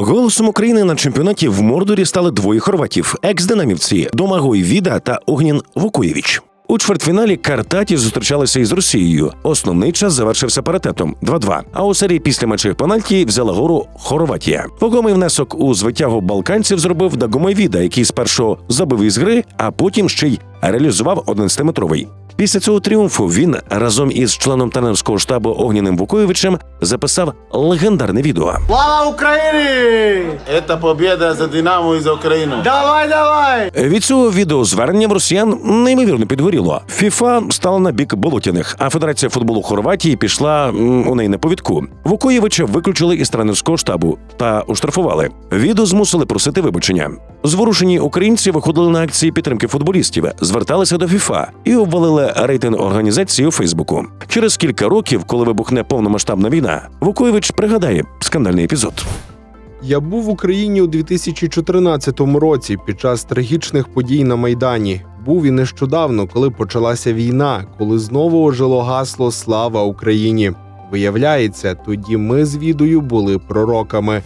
Голосом України на чемпіонаті в Мордорі стали двоє хорватів: екс-динамівці Домагой Віда та Огнін Вукуєвич. У чвертьфіналі Картаті зустрічалися із Росією. Основний час завершився паритетом 2-2. А у серії після матчів пенальті взяла гору Хорватія. Вагомий внесок у звитягу балканців зробив Дагомой Віда, який спершу забив із гри, а потім ще й реалізував 11-метровий. Після цього тріумфу він разом із членом тренерського штабу Огніним Буковичем записав легендарне відео. Слава Україні! Это победа за Динамо и за Украину. Давай, давай! Від цього відеозвернення в росіян неймовірно підгоріло. ФІФА стала на бік болотяних, а Федерація футболу Хорватії пішла м, у неї на повідку. Вукоєвича виключили із тренерського штабу та оштрафували. Відео змусили просити вибачення. Зворушені українці виходили на акції підтримки футболістів, зверталися до ФІФА і обвалили рейтинг організації у Фейсбуку. Через кілька років, коли вибухне повномасштабна війна, Вукоєвич пригадає скандальний епізод. Я був в Україні у 2014 році під час трагічних подій на Майдані. Був і нещодавно, коли почалася війна, коли знову ожило гасло Слава Україні. Виявляється, тоді ми з відою були пророками.